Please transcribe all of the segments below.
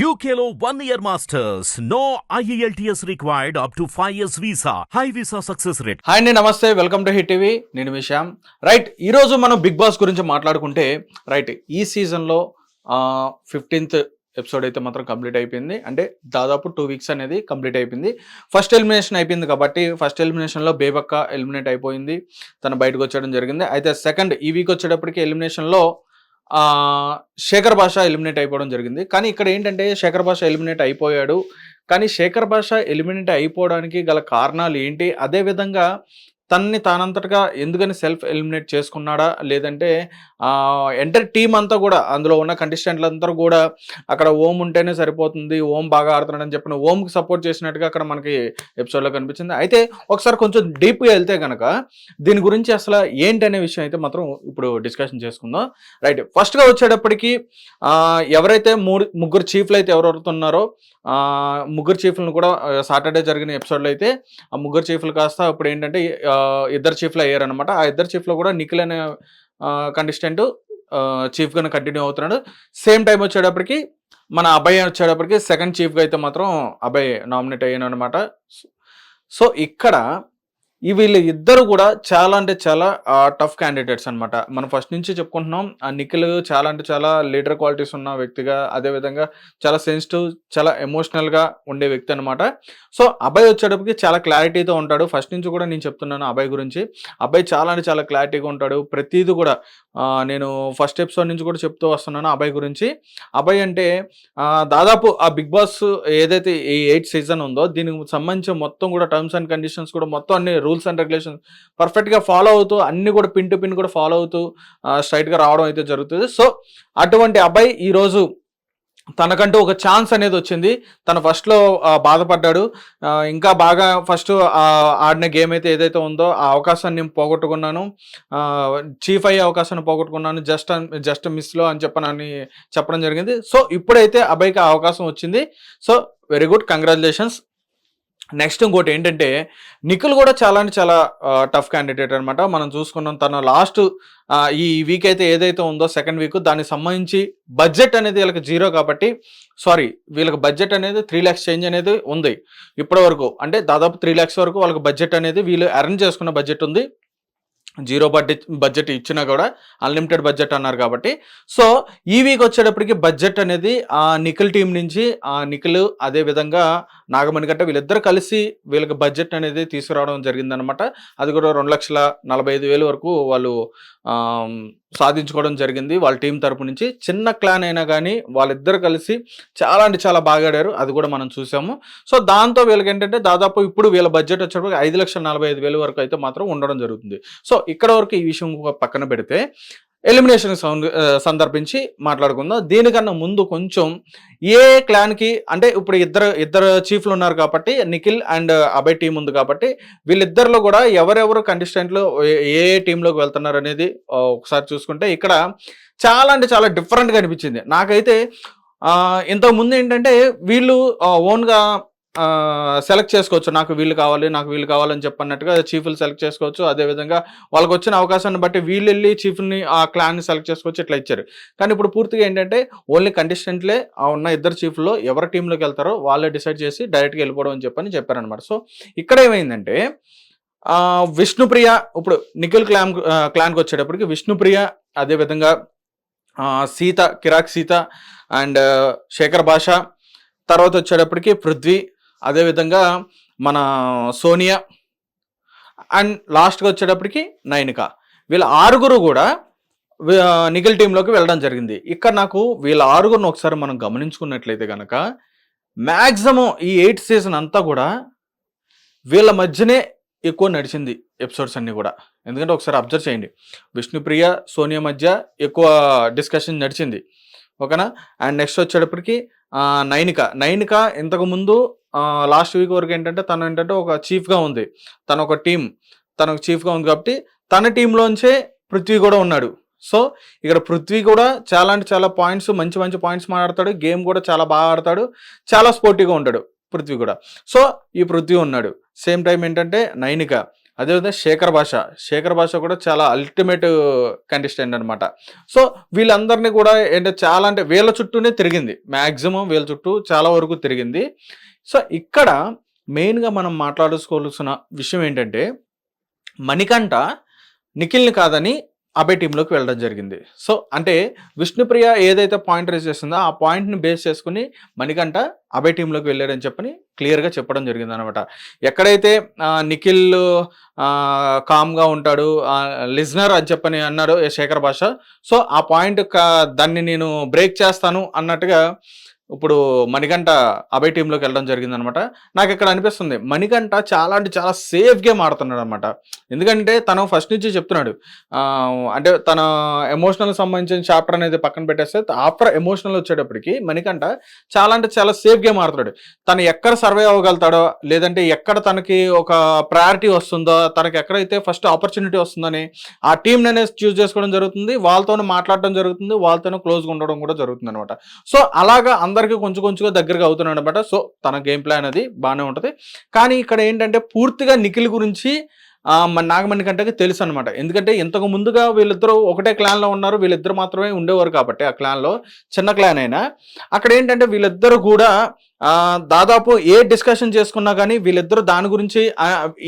యూకేలో one year masters no E IELTS required up to 5 years visa. High visa success rate. Hi అండి నమస్తే. Welcome to hit TV నేను విశామ్ right ఈరోజు మనం big boss గురించి మాట్లాడుకుంటే రైట్ ఈ సీజన్లో ఫిఫ్టీన్త్ ఎపిసోడ్ అయితే మాత్రం కంప్లీట్ అయిపోయింది. అంటే దాదాపు టూ వీక్స్ అనేది కంప్లీట్ అయిపోయింది. ఫస్ట్ ఎలిమినేషన్ అయిపోయింది కాబట్టి ఫస్ట్ ఎలిమినేషన్లో బేబక్క ఎలిమినేట్ అయిపోయింది. తను బయటకు వచ్చేయడం జరిగింది. అయితే సెకండ్ ఈ వీక్ వచ్చేటప్పటికి ఎలిమినేషన్లో శేఖర్ భాష ఎలిమినేట్ అయిపోవడం జరిగింది. కానీ ఇక్కడ ఏంటంటే శేఖర్ భాష ఎలిమినేట్ అయిపోయాడు. కానీ శేఖర్ భాష ఎలిమినేట్ అయిపోవడానికి గల కారణాలు ఏంటి? అదేవిధంగా తనని తానంతటగా ఎందుకని సెల్ఫ్ ఎలిమినేట్ చేసుకున్నాడా? లేదంటే ఎంటర్ టీమ్ అంతా కూడా అందులో ఉన్న కంటెస్టెంట్లు అందరూ కూడా అక్కడ ఓం ఉంటేనే సరిపోతుంది ఓం బాగా ఆడుతున్నాడని చెప్పిన ఓంకి సపోర్ట్ చేసినట్టుగా అక్కడ మనకి ఎపిసోడ్లో కనిపించింది. అయితే ఒకసారి కొంచెం డీప్గా వెళ్తే కనుక దీని గురించి అసలు ఏంటి అనే విషయం అయితే మాత్రం ఇప్పుడు డిస్కషన్ చేసుకుందాం. రైట్ ఫస్ట్గా వచ్చేటప్పటికి ఎవరైతే మూడు ముగ్గురు చీఫ్లు అయితే ఎవరెవరుతున్నారో ముగ్గురు చీఫ్లను కూడా సాటర్డే జరిగిన ఎపిసోడ్లో అయితే ఆ ముగ్గురు చీఫ్లు కాస్త ఇప్పుడు ఏంటంటే ఇద్దరు చీఫ్లు అయ్యారనమాట ఆ ఇద్దరు చీఫ్లో కూడా నిఖిల్ అనే కంటెస్టెంట్ చీఫ్గానే కంటిన్యూ అవుతున్నాడు. సేమ్ టైం వచ్చేటప్పటికి మన అభయ్ వచ్చేటప్పటికి సెకండ్ చీఫ్గా అయితే మాత్రం అభయ్ నామినేట్ అయ్యాను అనమాట సో ఇక్కడ వీళ్ళు ఇద్దరు కూడా చాలా అంటే చాలా టఫ్ క్యాండిడేట్స్ అనమాట మనం ఫస్ట్ నుంచి చెప్పుకుంటున్నాం ఆ నిఖిల్ చాలా అంటే చాలా లీడర్ క్వాలిటీస్ ఉన్న వ్యక్తిగా అదేవిధంగా చాలా సెన్సిటివ్ చాలా ఎమోషనల్గా ఉండే వ్యక్తి అనమాట సో అబ్బాయి వచ్చేటప్పటికి చాలా క్లారిటీతో ఉంటాడు. ఫస్ట్ నుంచి కూడా నేను చెప్తున్నాను అబ్బాయి గురించి. అబ్బాయి చాలా అంటే చాలా క్లారిటీగా ఉంటాడు. ప్రతిదీ కూడా నేను ఫస్ట్ ఎపిసోడ్ నుంచి కూడా చెప్తూ వస్తున్నాను అబ్బాయి గురించి. అబ్బాయి అంటే దాదాపు ఆ బిగ్ బాస్ ఏదైతే ఈ ఎయిట్ సీజన్ ఉందో దీనికి సంబంధించి మొత్తం కూడా టర్మ్స్ అండ్ కండిషన్స్ కూడా మొత్తం అన్ని రూల్స్ అండ్ రెగ్యులేషన్స్ పర్ఫెక్ట్గా ఫాలో అవుతూ అన్ని కూడా పిన్ టు పిన్ కూడా ఫాలో అవుతూ స్ట్రైట్గా రావడం అయితే జరుగుతుంది. సో అటువంటి అబ్బాయి ఈరోజు తనకంటూ ఒక ఛాన్స్ అనేది వచ్చింది. తను ఫస్ట్లో బాధపడ్డాడు. ఇంకా బాగా ఫస్ట్ ఆడిన గేమ్ అయితే ఏదైతే ఉందో ఆ అవకాశాన్ని నేను పోగొట్టుకున్నాను. చీఫ్ అయ్యే అవకాశాన్ని పోగొట్టుకున్నాను. జస్ట్ జస్ట్ మిస్లో అని చెప్పనని చెప్పడం జరిగింది. సో ఇప్పుడైతే అబ్బాయికి అవకాశం వచ్చింది. So very good congratulations next ఇంకోటి ఏంటంటే నిఖిల్ కూడా చాలా అంటే చాలా టఫ్ క్యాండిడేట్ అనమాట మనం చూసుకున్నాం తన లాస్ట్ ఈ వీక్ అయితే ఏదైతే ఉందో సెకండ్ వీక్ దానికి సంబంధించి బడ్జెట్ అనేది వీళ్ళకి జీరో కాబట్టి సారీ వీళ్ళకి బడ్జెట్ అనేది త్రీ ల్యాక్స్ చేంజ్ అనేది ఉంది. ఇప్పటి వరకు అంటే దాదాపు త్రీ ల్యాక్స్ వరకు వాళ్ళకి బడ్జెట్ అనేది వీళ్ళు అరేంజ్ చేసుకున్న బడ్జెట్ ఉంది. జీరో బడ్జెట్ బడ్జెట్ ఇచ్చినా కూడా అన్లిమిటెడ్ బడ్జెట్ అన్నారు కాబట్టి. సో ఈ వీక్ వచ్చేటప్పటికి బడ్జెట్ అనేది ఆ నిఖిల్ టీం నుంచి ఆ నిఖిల్ అదే విధంగా నాగమణి గట్ట వీళ్ళిద్దరు కలిసి వీళ్ళకి బడ్జెట్ అనేది తీసుకురావడం జరిగిందనమాట అది కూడా రెండు లక్షల నలభై ఐదు వేలు వరకు వాళ్ళు సాధించుకోవడం జరిగింది. వాళ్ళ టీం తరపు నుంచి చిన్న క్లాన్ అయినా కానీ వాళ్ళిద్దరు కలిసి చాలా అంటే చాలా బాగా ఆడారు. అది కూడా మనం చూసాము. సో దాంతో వీళ్ళకి ఏంటంటే దాదాపు ఇప్పుడు వీళ్ళ బడ్జెట్ వచ్చేటప్పుడు ఐదు లక్షల నలభై ఐదు వేలు వరకు అయితే మాత్రం ఉండడం జరుగుతుంది. సో ఇక్కడ వరకు ఈ విషయం ఒక పక్కన పెడితే ఎలిమినేషన్ uh, సందర్భించి మాట్లాడుకుందాం. దీనికన్నా ముందు కొంచెం ఏ క్లాన్కి అంటే ఇప్పుడు ఇద్దరు ఇద్దరు చీఫ్లు ఉన్నారు కాబట్టి Nikhil and uh, Abhay team ఉంది కాబట్టి వీళ్ళిద్దరిలో కూడా ఎవరెవరు కంటెస్టెంట్లు ఏ ఏ టీంలోకి వెళ్తున్నారు అనేది ఒకసారి చూసుకుంటే ఇక్కడ చాలా అంటే చాలా డిఫరెంట్గా అనిపించింది. నాకైతే ఇంతకుముందు ఏంటంటే వీళ్ళు ఓన్గా సెలెక్ట్ చేసుకోవచ్చు. నాకు వీళ్ళు కావాలి నాకు వీళ్ళు కావాలని చెప్పన్నట్టుగా చీఫ్లు సెలెక్ట్ చేసుకోవచ్చు. అదేవిధంగా వాళ్ళకి వచ్చిన అవకాశాన్ని బట్టి వీళ్ళు వెళ్ళి చీఫ్ని ఆ క్లాన్ని సెలెక్ట్ చేసుకోవచ్చు ఇట్లా ఇచ్చారు. కానీ ఇప్పుడు పూర్తిగా ఏంటంటే ఓన్లీ కంటెస్టెంట్లే ఉన్న ఇద్దరు చీఫ్లో ఎవరి టీంలోకి వెళ్తారో వాళ్ళే డిసైడ్ చేసి డైరెక్ట్గా వెళ్ళిపోవడం అని చెప్పని చెప్పారనమాట సో ఇక్కడ ఏమైందంటే విష్ణుప్రియ ఇప్పుడు నిఖిల్ క్లాన్ క్లాన్కి వచ్చేటప్పటికి విష్ణుప్రియ అదేవిధంగా సీత కిరాక్ సీత అండ్ శేఖర్ భాష తర్వాత వచ్చేటప్పటికి పృథ్వీ అదేవిధంగా మన సోనియా అండ్ లాస్ట్గా వచ్చేటప్పటికి నైనిక. వీళ్ళ ఆరుగురు కూడా నిఖిల్ టీంలోకి వెళ్ళడం జరిగింది. ఇక్కడ నాకు వీళ్ళ ఆరుగురును ఒకసారి మనం గమనించుకున్నట్లయితే కనుక మ్యాక్సిమం ఈ ఎయిట్ సీజన్ అంతా కూడా వీళ్ళ మధ్యనే ఎక్కువ నడిచింది ఎపిసోడ్స్ అన్నీ కూడా. ఎందుకంటే ఒకసారి అబ్జర్వ్ చేయండి. విష్ణుప్రియ సోనియా మధ్య ఎక్కువ డిస్కషన్ నడిచింది. ఓకేనా? అండ్ నెక్స్ట్ వచ్చేటప్పటికి నైనిక. నైనిక ఇంతకుముందు లాస్ట్ వీక్ వరకు ఏంటంటే తను ఏంటంటే ఒక చీఫ్గా ఉంది. తన ఒక టీం తనకు చీఫ్గా ఉంది కాబట్టి తన టీంలోంచే పృథ్వీ కూడా ఉన్నాడు. సో ఇక్కడ పృథ్వీ కూడా చాలా అంటే చాలా పాయింట్స్ మంచి మంచి పాయింట్స్ మాట్లాడతాడు. గేమ్ కూడా చాలా బాగా ఆడతాడు. చాలా స్పోర్టివ్గా ఉంటాడు పృథ్వీ కూడా. సో ఈ పృథ్వీ ఉన్నాడు. సేమ్ టైం ఏంటంటే నైనిక. అదేవిధంగా శేఖర్ భాష శేఖర్ భాష కూడా చాలా అల్టిమేట్ కంటెస్టెంట్ అనమాట సో వీళ్ళందరినీ కూడా ఏంటంటే చాలా అంటే వీళ్ళ చుట్టూనే తిరిగింది. మ్యాక్సిమం వీళ్ళ చుట్టూ చాలా వరకు తిరిగింది. సో ఇక్కడ మెయిన్గా మనం మాట్లాడుకోవాల్సిన విషయం ఏంటంటే మణికంఠ నిఖిల్ని కాదని అభయ్ టీంలోకి వెళ్ళడం జరిగింది. సో అంటే విష్ణుప్రియ ఏదైతే పాయింట్ రేస్ చేస్తుందో ఆ పాయింట్ని బేస్ చేసుకుని మణికంఠ అభయ్ టీంలోకి వెళ్ళాడని చెప్పని క్లియర్గా చెప్పడం జరిగింది అనమాట ఎక్కడైతే నిఖిల్ కామ్గా ఉంటాడు లిజనర్ అని చెప్పని అన్నాడు శేఖర్ భాష సో ఆ పాయింట్ దాన్ని నేను బ్రేక్ చేస్తాను అన్నట్టుగా ఇప్పుడు మణికంఠ అభయ్ టీంలోకి వెళ్ళడం జరిగింది అనమాట నాకు ఇక్కడ అనిపిస్తుంది మణికంఠ చాలా అంటే చాలా సేఫ్ గేమ్ ఆడుతున్నాడు అనమాట ఎందుకంటే తను ఫస్ట్ నుంచి చెప్తున్నాడు అంటే తన ఎమోషనల్ సంబంధించిన చాప్టర్ అనేది పక్కన పెట్టేస్తే ఆఫ్టర్ ఎమోషనల్ వచ్చేటప్పటికి మణికంఠ చాలా అంటే చాలా సేఫ్ గేమ్ ఆడుతున్నాడు. తను ఎక్కడ సర్వే అవ్వగలుగుతాడో లేదంటే ఎక్కడ తనకి ఒక ప్రయారిటీ వస్తుందో తనకి ఎక్కడైతే ఫస్ట్ ఆపర్చునిటీ వస్తుందని ఆ టీంని అనేది చూస్ చేసుకోవడం జరుగుతుంది వాళ్ళతోనే మాట్లాడడం జరుగుతుంది వాళ్ళతోనే క్లోజ్గా ఉండడం కూడా జరుగుతుంది అనమాట సో అలాగా అందరికీ కొంచెం కొంచెంగా దగ్గరగా అవుతున్నాడు అనమాట సో తన గేమ్ ప్లాన్ అది బాగానే ఉంటుంది. కానీ ఇక్కడ ఏంటంటే పూర్తిగా నిఖిల్ గురించి మన నాగమణి కంటకి తెలుసు అనమాట ఎందుకంటే ఇంతకు ముందుగా వీళ్ళిద్దరూ ఒకటే క్లాన్లో ఉన్నారు. వీళ్ళిద్దరు మాత్రమే ఉండేవారు కాబట్టి ఆ క్లాన్లో చిన్న క్లాన్ అయినా. అక్కడ ఏంటంటే వీళ్ళిద్దరు కూడా దాదాపు ఏ డిస్కషన్ చేసుకున్నా కానీ వీళ్ళిద్దరు దాని గురించి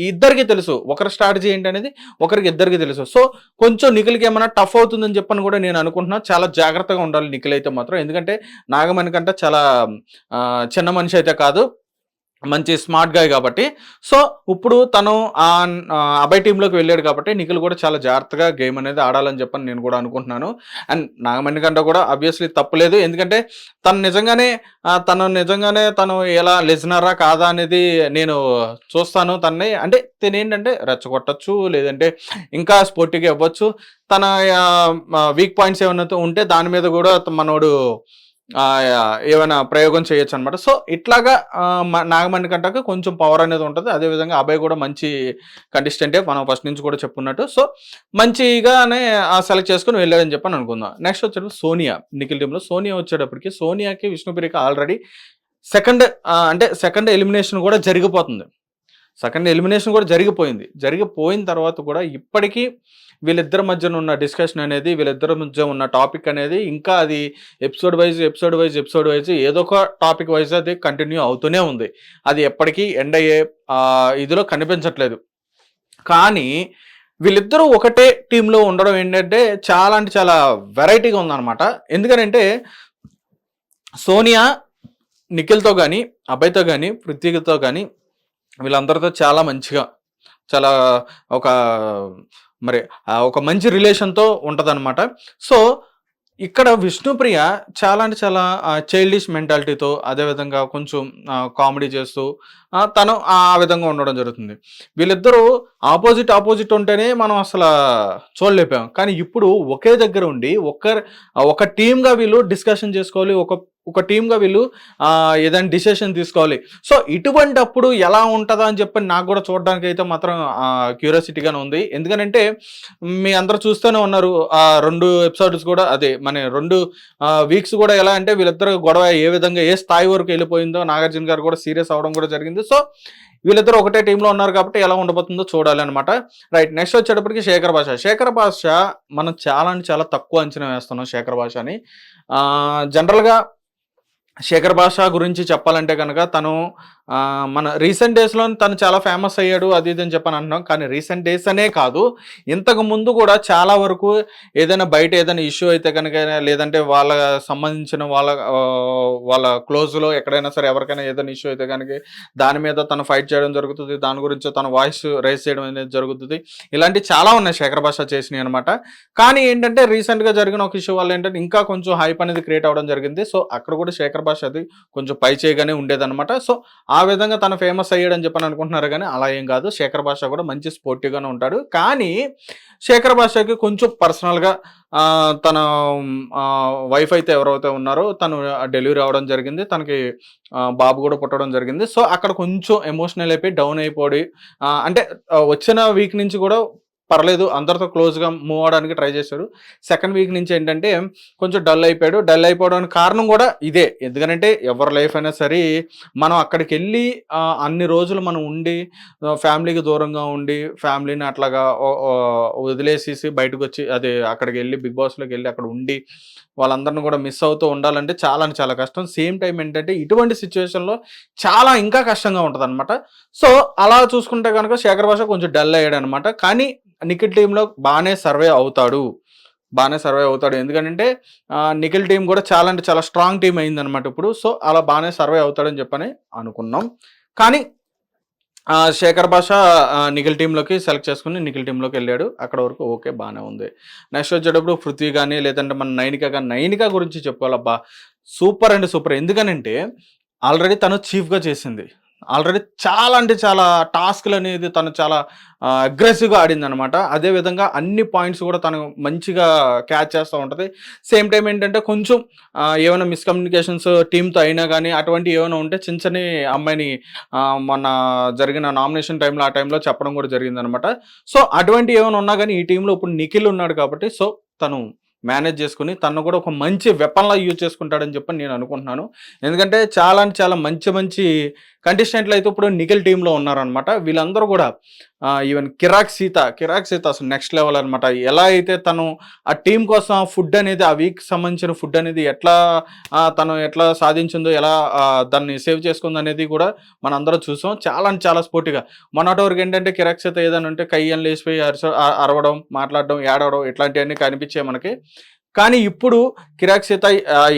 ఇద్దరికి తెలుసు. ఒకరి స్ట్రాటజీ ఏంటనేది ఒకరికి ఇద్దరికి తెలుసు. సో కొంచెం నిఖిల్కి ఏమైనా టఫ్ అవుతుందని చెప్పని కూడా నేను అనుకుంటున్నా. చాలా జాగ్రత్తగా ఉండాలి నిఖిల్ అయితే మాత్రం. ఎందుకంటే నాగమణి కంటే చాలా చిన్న మనిషి అయితే కాదు. మంచి స్మార్ట్ గాయ్ కాబట్టి. సో ఇప్పుడు తను ఆ అబ్బాయి టీంలోకి వెళ్ళాడు కాబట్టి నిఖిల్ కూడా చాలా జాగ్రత్తగా గేమ్ అనేది ఆడాలని చెప్పని నేను కూడా అనుకుంటున్నాను. అండ్ నాగమణి కంటే కూడా అబ్వియస్లీ తప్పులేదు ఎందుకంటే తను నిజంగానే తను నిజంగానే తను ఎలా లిజనరా కాదా అనేది నేను చూస్తాను తనని. అంటే తను ఏంటంటే రెచ్చగొట్టచ్చు లేదంటే ఇంకా స్పోర్టివ్గా ఇవ్వచ్చు. తన వీక్ పాయింట్స్ ఏమైనా ఉంటే దాని మీద కూడా మనోడు ఏమైనా ప్రయోగం చేయొచ్చు అనమాట సో ఇట్లాగా నాగమణి కంటకు కొంచెం పవర్ అనేది ఉంటుంది. అదేవిధంగా అభయ్ కూడా మంచి కంటెస్టెంటే మనం ఫస్ట్ నుంచి కూడా చెప్పుకున్నట్టు. సో మంచిగానే సెలెక్ట్ చేసుకుని వెళ్ళాడని చెప్పని అనుకుందాం. నెక్స్ట్ వచ్చేటప్పుడు సోనియా నిఖిల్ టీంలో సోనియా వచ్చేటప్పటికి సోనియాకి విష్ణుప్రియకి ఆల్రెడీ సెకండ్ అంటే సెకండ్ ఎలిమినేషన్ కూడా జరిగిపోతుంది. సెకండ్ ఎలిమినేషన్ కూడా జరిగిపోయింది. జరిగిపోయిన తర్వాత కూడా ఇప్పటికీ వీళ్ళిద్దరి మధ్యన ఉన్న డిస్కషన్ అనేది వీళ్ళిద్దరి మధ్య ఉన్న టాపిక్ అనేది ఇంకా అది episode wise episode wise episode wise ఏదో ఒక టాపిక్ వైజ్ అది కంటిన్యూ అవుతూనే ఉంది. అది ఎప్పటికీ ఎండ్ అయ్యే ఇదిలో కనిపించట్లేదు. కానీ వీళ్ళిద్దరూ ఒకటే టీంలో ఉండడం ఏంటంటే చాలా అంటే చాలా వెరైటీగా ఉందన్నమాట. ఎందుకనంటే సోనియా నిఖిల్తో కానీ అబ్బాయితో కానీ పృథ్వీతో కానీ వీళ్ళందరితో చాలా మంచిగా చాలా ఒక మరి ఒక మంచి రిలేషన్తో ఉంటుందన్నమాట. సో ఇక్కడ విష్ణుప్రియ చాలా అంటే చాలా చైల్డిష్ మెంటాలిటీతో అదేవిధంగా కొంచెం కామెడీ చేస్తూ తను ఆ విధంగా ఉండడం జరుగుతుంది. వీళ్ళిద్దరూ ఆపోజిట్ ఆపోజిట్ ఉంటేనే మనం అసలు చూడలేపాం కానీ ఇప్పుడు ఒకే దగ్గర ఉండి ఒక్క ఒక టీమ్గా వీళ్ళు డిస్కషన్ చేసుకోవాలి ఒక ఒక టీమ్గా వీళ్ళు ఏదైనా డిసిషన్ తీసుకోవాలి. సో ఇటువంటి అప్పుడు ఎలా ఉంటుందా అని చెప్పి నాకు కూడా చూడడానికి అయితే మాత్రం క్యూరియాసిటీగానే ఉంది. ఎందుకంటే మీ అందరూ చూస్తూనే ఉన్నారు. ఆ రెండు ఎపిసోడ్స్ కూడా అదే మన రెండు వీక్స్ కూడా ఎలా అంటే వీళ్ళిద్దరు గొడవ ఏ విధంగా ఏ స్థాయి వరకు వెళ్ళిపోయిందో నాగార్జున గారు కూడా సీరియస్ అవడం కూడా జరిగింది. సో వీళ్ళిద్దరు ఒకటే టీంలో ఉన్నారు కాబట్టి ఎలా ఉండబోతుందో చూడాలి అనమాట రైట్ నెక్స్ట్ వచ్చేటప్పటికి శేఖర్ భాష శేఖర్ భాష మనం చాలా అంటే చాలా తక్కువ అంచనా వేస్తున్నాం శేఖర్ భాషని అని జనరల్గా శేఖర్ భాష గురించి చెప్పాలంటే కనుక తను మన రీసెంట్ డేస్లో తను చాలా ఫేమస్ అయ్యాడు అది ఇది అని చెప్పని అంటున్నాం. కానీ రీసెంట్ డేస్ అనే కాదు. ఇంతకు ముందు కూడా చాలా వరకు ఏదైనా బయట ఏదైనా ఇష్యూ అయితే కనుక లేదంటే వాళ్ళ సంబంధించిన వాళ్ళ వాళ్ళ క్లోజ్లో ఎక్కడైనా సరే ఎవరికైనా ఏదైనా ఇష్యూ అయితే కనుక దాని మీద తను ఫైట్ చేయడం జరుగుతుంది. దాని గురించి తన వాయిస్ రైజ్ చేయడం అనేది జరుగుతుంది. ఇలాంటి చాలా ఉన్నాయి శేఖర్ భాష చేసినాయి అనమాట కానీ ఏంటంటే రీసెంట్గా జరిగిన ఒక ఇష్యూ వల్ల ఏంటంటే ఇంకా కొంచెం హైప్ అనేది క్రియేట్ అవ్వడం జరిగింది. సో అక్కడ కూడా శేఖర్ భాష అది కొంచెం పై చేయగానే ఉండేదన్నమాట. సో ఆ ఆ విధంగా తను ఫేమస్ అయ్యాడని చెప్పని అనుకుంటున్నారు కానీ అలా ఏం కాదు. శేఖర్ భాష కూడా మంచి స్పోర్టివ్గానే ఉంటాడు. కానీ శేఖర్ భాషకి కొంచెం పర్సనల్గా తన వైఫ్ అయితే ఎవరైతే ఉన్నారో తను డెలివరీ అవ్వడం జరిగింది. తనకి బాబు కూడా పుట్టడం జరిగింది. సో అక్కడ కొంచెం ఎమోషనల్ అయిపోయి డౌన్ అయిపోయి అంటే వచ్చిన వీక్ నుంచి కూడా పర్లేదు అందరితో క్లోజ్గా మూవ్ అవడానికి ట్రై చేశాడు సెకండ్ వీక్ నుంచి ఏంటంటే కొంచెం డల్ అయిపోయాడు. డల్ అయిపోవడానికి కారణం కూడా ఇదే. ఎందుకంటే ఎవరి లైఫ్ అయినా సరే మనం అక్కడికి వెళ్ళి అన్ని రోజులు మనం ఉండి ఫ్యామిలీకి దూరంగా ఉండి ఫ్యామిలీని అట్లాగా వదిలేసేసి బయటకు వచ్చి అదే అక్కడికి వెళ్ళి బిగ్ బాస్లోకి వెళ్ళి అక్కడ ఉండి వాళ్ళందరిని కూడా మిస్ అవుతూ ఉండాలంటే చాలా అంటే చాలా కష్టం. సేమ్ టైం ఏంటంటే ఇటువంటి సిచ్యువేషన్లో చాలా ఇంకా కష్టంగా ఉంటుంది సో అలా చూసుకుంటే కనుక శేఖర్ భాష కొంచెం డల్ అయ్యాడు అనమాట కానీ నిఖిల్ టీంలో బాగానే సర్వే అవుతాడు. బాగానే సర్వే అవుతాడు. ఎందుకంటే నిఖిల్ టీం కూడా చాలా అంటే చాలా స్ట్రాంగ్ టీం అయింది అనమాట ఇప్పుడు. సో అలా బాగానే సర్వే అవుతాడని చెప్పని అనుకున్నాం. కానీ శేఖర్ భాష నిఖిల్ టీంలోకి సెలెక్ట్ చేసుకుని నిఖిల్ టీంలోకి వెళ్ళాడు. అక్కడ వరకు ఓకే బాగానే ఉంది. నెక్స్ట్ వచ్చేటప్పుడు పృథ్వీ కానీ లేదంటే మన నైనిక కానీ నైనిక గురించి చెప్పుకోవాలబ్బా. Super and super. ఎందుకనంటే ఆల్రెడీ తను చీఫ్గా చేసింది. ఆల్రెడీ చాలా అంటే చాలా టాస్క్లు అనేది తను చాలా అగ్రెసివ్గా ఆడింది అనమాట అదేవిధంగా అన్ని పాయింట్స్ కూడా తను మంచిగా క్యాచ్ చేస్తూ ఉంటుంది. సేమ్ టైం ఏంటంటే కొంచెం ఏమైనా మిస్కమ్యూనికేషన్స్ టీంతో అయినా కానీ అటువంటి ఏమైనా ఉంటే చిన్న చిన్న అమ్మాయిని మొన్న జరిగిన నామినేషన్ టైంలో ఆ టైంలో చెప్పడం కూడా జరిగింది అనమాట సో అటువంటి ఏమైనా ఉన్నా కానీ ఈ టీంలో ఇప్పుడు నిఖిల్ ఉన్నాడు కాబట్టి సో తను మేనేజ్ చేసుకుని తను కూడా ఒక మంచి వెపన్లా యూజ్ చేసుకుంటాడని చెప్పి నేను అనుకుంటున్నాను. ఎందుకంటే చాలా అంటే చాలా మంచి మంచి కంటెస్టెంట్లు అయితే ఇప్పుడు నిఖిల్ టీంలో ఉన్నారనమాట వీళ్ళందరూ కూడా ఈవెన్ కిరాక్ సీత కిరాక్ సీత అసలు నెక్స్ట్ లెవెల్ అనమాట ఎలా అయితే తను ఆ టీం కోసం ఫుడ్ అనేది ఆ వీక్ సంబంధించిన ఫుడ్ అనేది ఎట్లా తను ఎట్లా సాధించిందో ఎలా దాన్ని సేవ్ చేసుకుంది అనేది కూడా మనందరం చూసాం. చాలా అంటే చాలా స్పోర్టివ్గా మొన్నటి వరకు ఏంటంటే కిరాక్ సీత ఏదైనా ఉంటే కయ్యని లేచిపోయి అరచ అరవడం మాట్లాడడం ఏడవడం ఇట్లాంటివన్నీ కనిపించాయి మనకి. కానీ ఇప్పుడు కిరాక్ సీత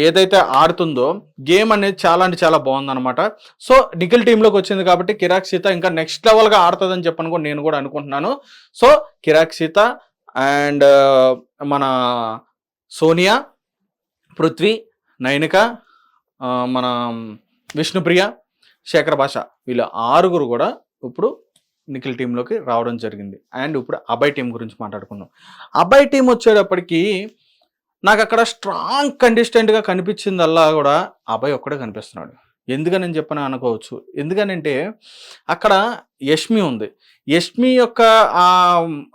ఏదైతే ఆడుతుందో గేమ్ అనేది చాలా అంటే చాలా బాగుందన్నమాట. సో నిఖిల్ టీంలోకి వచ్చింది కాబట్టి కిరాక్ సీత ఇంకా నెక్స్ట్ లెవెల్గా ఆడుతుందని చెప్పను కూడా నేను కూడా అనుకుంటున్నాను. సో కిరాక్ సీత అండ్ మన సోనియా పృథ్వీ నైనిక మన విష్ణుప్రియ శేఖర్ భాష వీళ్ళ ఆరుగురు కూడా ఇప్పుడు నిఖిల్ టీంలోకి రావడం జరిగింది. అండ్ ఇప్పుడు అబ్బాయి టీం గురించి మాట్లాడుకుందాం. అబ్బాయి టీం వచ్చేటప్పటికి నాకు అక్కడ స్ట్రాంగ్ కండిస్టెంట్గా కనిపించిందల్లా కూడా అబ్బాయి ఒక్కడే కనిపిస్తున్నాడు. ఎందుకని నేను చెప్పని అనుకోవచ్చు. ఎందుకనంటే అక్కడ యష్మి ఉంది. యష్మి యొక్క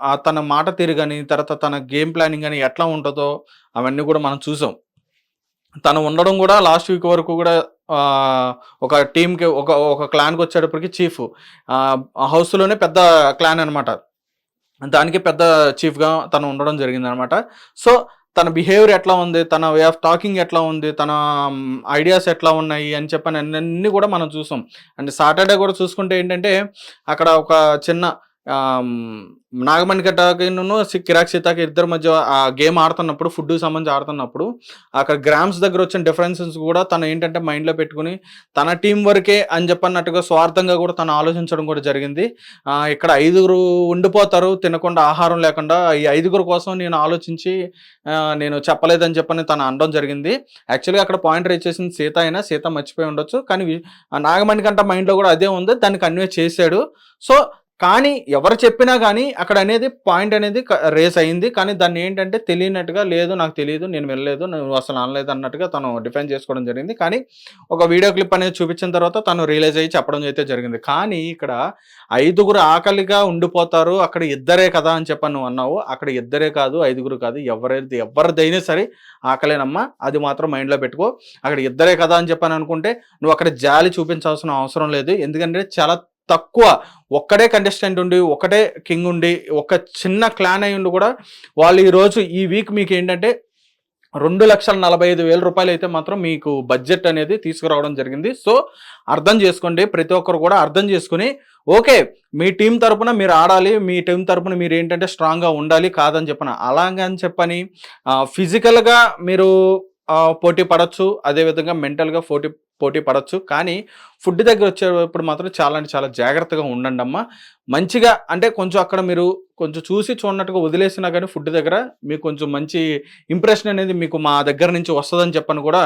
ఆ తన మాట తీరు కానీ తర్వాత తన గేమ్ ప్లానింగ్ కానీ ఎట్లా ఉంటుందో అవన్నీ కూడా మనం చూసాం. తను ఉండడం కూడా లాస్ట్ వీక్ వరకు కూడా ఒక టీంకి ఒక ఒక క్లాన్కి వచ్చేటప్పటికి చీఫ్ హౌస్లోనే పెద్ద క్లాన్ అనమాట దానికి పెద్ద చీఫ్గా తను ఉండడం జరిగింది అనమాట సో తన బిహేవియర్ ఎట్లా ఉంది తన వే ఆఫ్ టాకింగ్ ఎట్లా ఉంది తన ఐడియాస్ ఎట్లా ఉన్నాయి అని చెప్పని అన్నీ కూడా మనం చూసాం. అండ్ సాటర్డే కూడా చూసుకుంటే ఏంటంటే అక్కడ ఒక చిన్న నాగమణి కిరాక్ సీతాకి ఇద్దరి మధ్య ఆ గేమ్ ఆడుతున్నప్పుడు ఫుడ్ సంబంధించి ఆడుతున్నప్పుడు అక్కడ గ్రామ్స్ దగ్గర వచ్చిన డిఫరెన్సెస్ కూడా తను ఏంటంటే మైండ్లో పెట్టుకుని తన టీం వరకే అని చెప్పన్నట్టుగా స్వార్థంగా కూడా తను ఆలోచించడం కూడా జరిగింది. ఇక్కడ ఐదుగురు ఉండిపోతారు తినకుండా ఆహారం లేకుండా. ఈ ఐదుగురు కోసం నేను ఆలోచించి నేను చెప్పలేదని చెప్పని తను అనడం జరిగింది. యాక్చువల్గా అక్కడ పాయింట్ రీచ్ చేసింది సీత అయినా సీత మర్చిపోయి ఉండొచ్చు. కానీ నాగమణికంట నాగమణి కంట మైండ్లో కూడా అదే ఉంది. దాన్ని కన్వే చేశాడు. సో కానీ ఎవరు చెప్పినా కానీ అక్కడ అనేది పాయింట్ అనేది రేస్ అయింది. కానీ దాన్ని ఏంటంటే తెలియనట్టుగా లేదు నాకు తెలియదు నేను వెళ్ళలేదు నువ్వు అసలు అనలేదు అన్నట్టుగా తను డిఫెండ్ చేసుకోవడం జరిగింది. కానీ ఒక వీడియో క్లిప్ అనేది చూపించిన తర్వాత తను రియలైజ్ అయ్యి చెప్పడం అయితే జరిగింది. కానీ ఇక్కడ ఐదుగురు ఆకలిగా ఉండిపోతారు అక్కడ ఇద్దరే కదా అని చెప్పని నువ్వు అన్నావు. అక్కడ ఇద్దరే కాదు ఐదుగురు కాదు ఎవరైతే ఎవరిదైనా సరే ఆకలేనమ్మా అది మాత్రం మైండ్లో పెట్టుకో. అక్కడ ఇద్దరే కదా అని చెప్పని అనుకుంటే నువ్వు అక్కడ జాలి చూపించాల్సిన అవసరం లేదు. ఎందుకంటే చాలా తక్కువ ఒక్కడే కంటెస్టెంట్ ఉండి ఒకటే కింగ్ ఉండి ఒక చిన్న క్లాన్ అయి ఉండి కూడా వాళ్ళు ఈరోజు ఈ వీక్ మీకు ఏంటంటే రెండు లక్షల నలభై ఐదు వేల రూపాయలు అయితే మాత్రం మీకు బడ్జెట్ అనేది తీసుకురావడం జరిగింది. సో అర్థం చేసుకోండి ప్రతి ఒక్కరు కూడా అర్థం చేసుకుని ఓకే మీ టీం తరపున మీరు ఆడాలి మీ టీం తరపున మీరు ఏంటంటే స్ట్రాంగ్గా ఉండాలి కాదని చెప్పిన. అలాగని చెప్పని ఫిజికల్గా మీరు పోటీ పడవచ్చు అదేవిధంగా మెంటల్గా పోటీ పోటీ పడవచ్చు కానీ ఫుడ్ దగ్గర వచ్చేటప్పుడు మాత్రం చాలా అంటే చాలా జాగ్రత్తగా ఉండండి అమ్మా. మంచిగా అంటే కొంచెం అక్కడ మీరు కొంచెం చూసి చూడనట్టుగా వదిలేసినా కానీ ఫుడ్ దగ్గర మీకు కొంచెం మంచి ఇంప్రెషన్ అనేది మీకు మా దగ్గర నుంచి వస్తుందని చెప్పని కూడా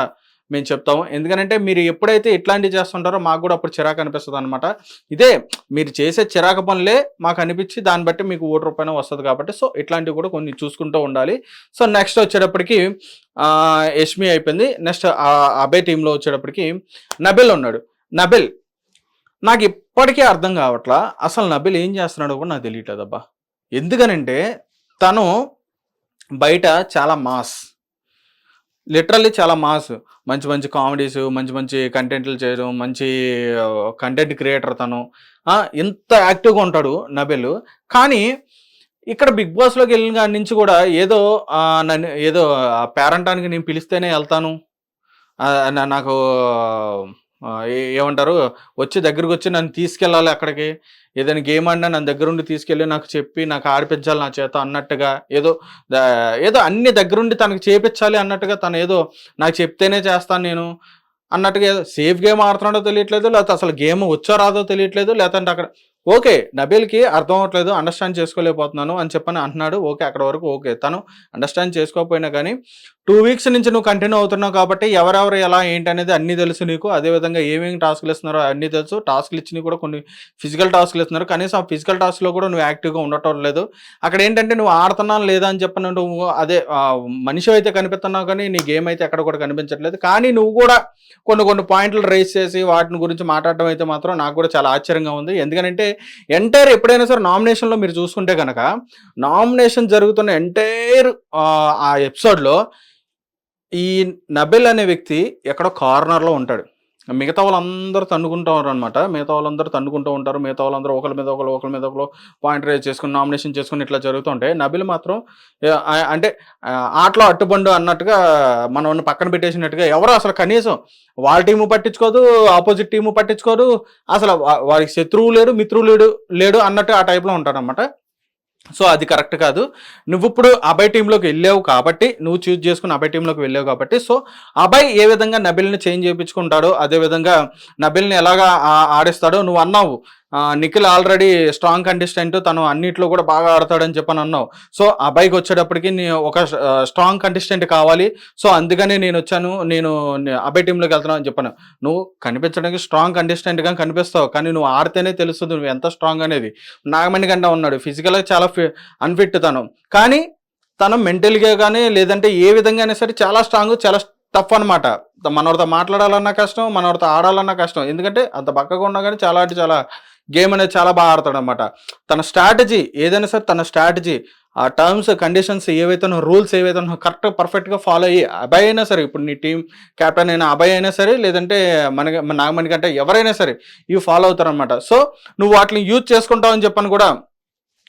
మేము చెప్తాము. ఎందుకంటే మీరు ఎప్పుడైతే ఇట్లాంటివి చేస్తుంటారో మాకు కూడా అప్పుడు చిరాకు అనిపిస్తుంది అనమాట ఇదే మీరు చేసే చిరాకు పనులే మాకు అనిపించి దాన్ని బట్టి మీకు ఓటు రూపాయన వస్తుంది కాబట్టి సో ఇట్లాంటివి కూడా కొన్ని చూసుకుంటూ ఉండాలి. సో నెక్స్ట్ వచ్చేటప్పటికి యష్మి అయిపోయింది. నెక్స్ట్ అబే టీంలో వచ్చేటప్పటికి నబెల్ ఉన్నాడు. నబెల్ నాకు ఇప్పటికీ అర్థం కావట్లా అసలు నబెల్ ఏం చేస్తున్నాడో కూడా నాకు తెలియట్లేదు అబ్బా ఎందుకనంటే తను బయట చాలా మాస్. లిటరల్లీ చాలా మాస్. మంచి మంచి కామెడీస్ మంచి మంచి కంటెంట్లు చేయడం మంచి కంటెంట్ క్రియేటర్ తను. ఇంత యాక్టివ్గా ఉంటాడు నబెల్. కానీ ఇక్కడ బిగ్ బాస్లోకి వెళ్ళిన నుంచి కూడా ఏదో నన్ను ఏదో పేరంటానికి నేను పిలిస్తేనే వెళ్తాను. నాకు ఏమంటారు? వచ్చి దగ్గరకు వచ్చి నన్ను తీసుకెళ్ళాలి అక్కడికి. ఏదైనా గేమ్ ఆడినా నన్ను దగ్గరుండి తీసుకెళ్ళి నాకు చెప్పి నాకు ఆడిపించాలి నా చేత అన్నట్టుగా ఏదో ఏదో అన్ని దగ్గరుండి తనకు చేపించాలి అన్నట్టుగా తను ఏదో నాకు చెప్తేనే చేస్తాను నేను అన్నట్టుగా ఏదో సేఫ్ గేమ్ ఆడుతున్నాడో తెలియట్లేదు లేకపోతే అసలు గేమ్ వచ్చో రాదో తెలియట్లేదు లేదంటే అక్కడ ఓకే నబీల్కి అర్థం అవ్వట్లేదు అండర్స్టాండ్ చేసుకోలేకపోతున్నాను అని చెప్పని అంటున్నాడు. ఓకే అక్కడ వరకు ఓకే. తను అండర్స్టాండ్ చేసుకోకపోయినా కానీ టూ వీక్స్ నుంచి నువ్వు కంటిన్యూ అవుతున్నావు కాబట్టి ఎవరెవరు ఎలా ఏంటి అనేది అన్నీ తెలుసు నీకు. అదేవిధంగా ఏమేమి టాస్క్లు ఇస్తున్నారో అన్నీ తెలుసు. టాస్క్లు ఇచ్చినవి కూడా కొన్ని ఫిజికల్ టాస్క్లు ఇస్తున్నారు కనీసం ఆ ఫిజికల్ టాస్క్లో కూడా నువ్వు యాక్టివ్గా ఉండటం లేదు. అక్కడ ఏంటంటే నువ్వు ఆడుతున్నాను లేదా అని చెప్పిన నువ్వు అదే మనిషి అయితే కనిపిస్తున్నావు కానీ నీ గేమ్ అయితే ఎక్కడ కూడా కనిపించట్లేదు. కానీ నువ్వు కూడా కొన్ని కొన్ని పాయింట్లు రేస్ చేసి వాటిని గురించి మాట్లాడడం అయితే మాత్రం నాకు కూడా చాలా ఆశ్చర్యంగా ఉంది. ఎందుకంటే ఎంటైర్ ఎప్పుడైనా సరే నామినేషన్లో మీరు చూసుకుంటే కనుక నామినేషన్ జరుగుతున్న ఎంటైర్ ఆ ఎపిసోడ్లో ఈ నబెల్ అనే వ్యక్తి ఎక్కడో కార్నర్లో ఉంటాడు. మిగతా వాళ్ళందరూ తన్నుకుంటారు ఉంటారు అనమాట మిగతా వాళ్ళందరూ తన్నుకుంటూ ఉంటారు. మిగతా వాళ్ళందరూ ఒకరి మీద ఒకరు ఒకరి మీద ఒకరు పాయింట్ రేజ్ చేసుకుని నామినేషన్ చేసుకుని ఇట్లా జరుగుతుంటే నబిల్ మాత్రం అంటే ఆటలో అట్టుబండు అన్నట్టుగా మనం పక్కన పెట్టేసినట్టుగా ఎవరు అసలు కనీసం వాళ్ళ టీము పట్టించుకోదు ఆపోజిట్ టీము పట్టించుకోదు అసలు వారికి శత్రువు లేడు మిత్రువు లేడు లేడు అన్నట్టు ఆ టైప్లో ఉంటాడు అనమాట సో అది కరెక్ట్ కాదు. నువ్వు ఇప్పుడు అభయ్ టీంలోకి వెళ్ళావు కాబట్టి నువ్వు చూజ్ చేసుకుని అభయ్ టీంలోకి వెళ్ళావు కాబట్టి సో అభయ్ ఏ విధంగా నబిల్ని చేంజ్ చేయించుకుంటాడో అదే విధంగా నబిల్ని ఎలాగా ఆడిస్తాడో నువ్వు అన్నావు. నిఖిల్ ఆల్రెడీ స్ట్రాంగ్ కంటెస్టెంట్ తను అన్నిట్లో కూడా బాగా ఆడతాడని చెప్పని అన్నావు. సో అబ్బాయికి వచ్చేటప్పటికి నీ ఒక స్ట్రాంగ్ కంటెస్టెంట్ కావాలి. సో అందుకనే నేను వచ్చాను నేను అబ్బాయి టీంలోకి వెళ్తున్నాను అని చెప్పాను. నువ్వు కనిపించడానికి స్ట్రాంగ్ కంటెస్టెంట్గా కనిపిస్తావు కానీ నువ్వు ఆడితేనే తెలుస్తుంది నువ్వు ఎంత స్ట్రాంగ్ అనేది. నాగమణి గంట ఉన్నాడు ఫిజికల్గా చాలా అన్ఫిట్ తను. కానీ తను మెంటల్గా కానీ లేదంటే ఏ విధంగా అయినా సరే చాలా స్ట్రాంగ్ చాలా టఫ్ అనమాట మనవరితో మాట్లాడాలన్నా కష్టం మనవరితో ఆడాలన్నా కష్టం. ఎందుకంటే అంత పక్కగా ఉన్నా కానీ చాలా అంటే చాలా గేమ్ అనేది చాలా బాగా ఆడతాడు అనమాట తన స్ట్రాటజీ ఏదైనా సరే తన స్ట్రాటజీ ఆ టర్మ్స్ కండిషన్స్ ఏవైతే రూల్స్ ఏవైతే కరెక్ట్ పర్ఫెక్ట్గా ఫాలో అయ్యి అభయ్ అయినా సరే ఇప్పుడు నీ టీం కెప్టెన్ అయినా అభయ్ అయినా సరే లేదంటే మన మన నాగమణి కంటే ఎవరైనా సరే ఇవి ఫాలో అవుతారనమాట. సో నువ్వు వాటిని యూజ్ చేసుకుంటావు అని చెప్పని కూడా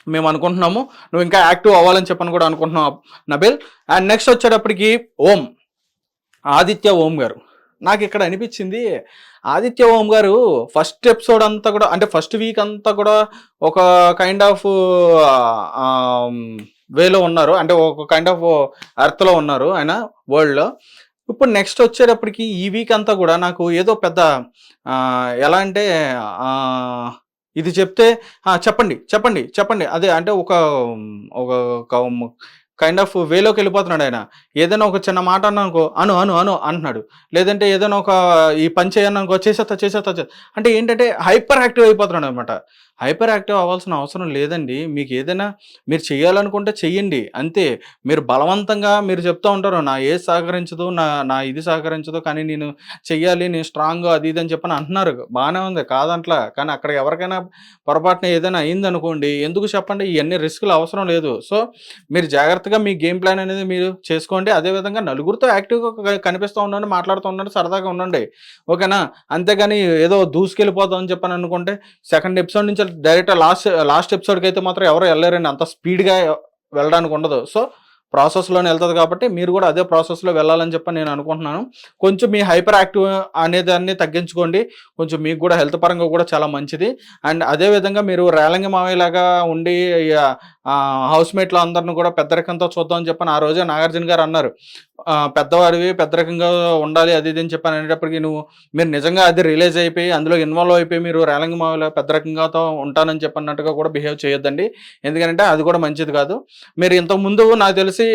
మేము అనుకుంటున్నాము. నువ్వు ఇంకా యాక్టివ్ అవ్వాలని చెప్పని కూడా అనుకుంటున్నావు నబిల్. అండ్ నెక్స్ట్ వచ్చేటప్పటికి ఓం ఆదిత్య ఓం గారు. నాకు ఇక్కడ అనిపించింది ఆదిత్య ఓం గారు ఫస్ట్ ఎపిసోడ్ అంతా కూడా అంటే ఫస్ట్ వీక్ అంతా కూడా ఒక కైండ్ ఆఫ్ వేలో ఉన్నారు. అంటే ఒక కైండ్ ఆఫ్ అర్త్లో ఉన్నారు ఆయన వరల్డ్లో. ఇప్పుడు నెక్స్ట్ వచ్చేటప్పటికి ఈ వీక్ అంతా కూడా నాకు ఏదో పెద్ద ఎలా అంటే ఇది చెప్తే చెప్పండి చెప్పండి చెప్పండి. అదే అంటే ఒక ఒక కైండ్ ఆఫ్ వేలోకి వెళ్ళిపోతున్నాడు ఆయన. ఏదైనా ఒక చిన్న మాట అన్నానుకో అను అను అను అంటున్నాడు. లేదంటే ఏదైనా ఒక ఈ పని చేయనుకో చేసేస్తా చేసేస్తా అంటే ఏంటంటే హైపర్ యాక్టివ్ అయిపోతున్నాడు అనమాట హైపర్ యాక్టివ్ అవ్వాల్సిన అవసరం లేదండి. మీకు ఏదైనా మీరు చేయాలనుకుంటే చెయ్యండి. అంతే. మీరు బలవంతంగా మీరు చెప్తూ ఉంటారు నా ఏ సహకరించదు నా నా ఇది సహకరించదు కానీ నేను చెయ్యాలి నేను స్ట్రాంగ్ అది ఇది అని చెప్పని అంటున్నారు. బాగానే ఉంది. కాదంట్లా. కానీ అక్కడ ఎవరికైనా పొరపాటున ఏదైనా అయిందనుకోండి ఎందుకు చెప్పండి? ఇవన్నీ రిస్కులు అవసరం లేదు. సో మీరు జాగ్రత్తగా మీ గేమ్ ప్లాన్ అనేది మీరు చేసుకోండి. అదేవిధంగా నలుగురితో యాక్టివ్గా కనిపిస్తూ ఉండండి మాట్లాడుతూ ఉండండి సరదాగా ఉండండి. ఓకేనా? అంతేగాని ఏదో దూసుకెళ్ళిపోతాం అని చెప్పని అనుకుంటే సెకండ్ ఎపిసోడ్ నుంచి డైరెక్ట్ లాస్ట్ లాస్ట్ ఎపిసోడ్కి అయితే మాత్రం ఎవరు వెళ్ళారండి అంత స్పీడ్గా వెళ్ళడానికి ఉండదు. సో ప్రాసెస్లోనే వెళ్తుంది కాబట్టి మీరు కూడా అదే ప్రాసెస్లో వెళ్ళాలని చెప్పి నేను అనుకుంటున్నాను. కొంచెం మీ హైపర్ యాక్టివ్ అనేదాన్ని తగ్గించుకోండి. కొంచెం మీకు కూడా హెల్త్ పరంగా కూడా చాలా మంచిది. అండ్ అదే విధంగా మీరు రేలంగి మావయ్యలాగా ఉండి హౌస్ మేట్లో అందరిని కూడా పెద్దరికంతో చూద్దామని చెప్పని ఆ రోజే నాగార్జున గారు అన్నారు. పెద్దవారివి పెద్ద రకంగా ఉండాలి అది ఇది అని చెప్పాను అనేటప్పటికీ నువ్వు మీరు నిజంగా అది రిలీజ్ అయిపోయి అందులో ఇన్వాల్వ్ అయిపోయి మీరు రేలంగి పెద్ద రకంగాతో ఉంటానని చెప్పన్నట్టుగా కూడా బిహేవ్ చేయొద్దండి. ఎందుకంటే అది కూడా మంచిది కాదు. మీరు ఇంతకు ముందు నాకు తెలిసి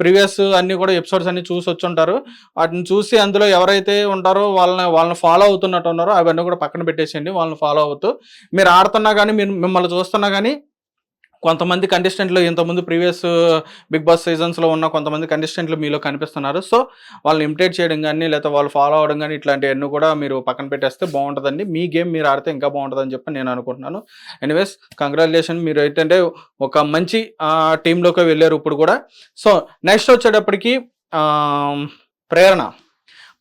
ప్రీవియస్ అన్ని కూడా ఎపిసోడ్స్ అన్ని చూసి వచ్చి ఉంటారు వాటిని చూసి అందులో ఎవరైతే ఉంటారో వాళ్ళని వాళ్ళని ఫాలో అవుతున్నట్టు ఉన్నారో అవన్నీ కూడా పక్కన పెట్టేసేయండి వాళ్ళని ఫాలో అవుతూ. మీరు ఆడుతున్నా కానీ మీరు మిమ్మల్ని చూస్తున్నా కానీ కొంతమంది కంటెస్టెంట్లు ఇంతకుముందు ప్రీవియస్ బిగ్ బాస్ సీజన్స్లో ఉన్న కొంతమంది కంటెస్టెంట్లు మీలో కనిపిస్తున్నారు. సో వాళ్ళని ఇమిటేట్ చేయడం కానీ లేకపోతే వాళ్ళు ఫాలో అవడం కానీ ఇట్లాంటివన్నీ కూడా మీరు పక్కన పెట్టేస్తే బాగుంటుందండి. మీ గేమ్ మీరు ఆడితే ఇంకా బాగుంటుందని చెప్పి నేను అనుకుంటున్నాను. ఎనీవేస్ కంగ్రాచులేషన్ మీరు ఏంటంటే ఒక మంచి టీంలోకి వెళ్ళారు ఇప్పుడు కూడా. సో నెక్స్ట్ వచ్చేటప్పటికి ప్రేరణ.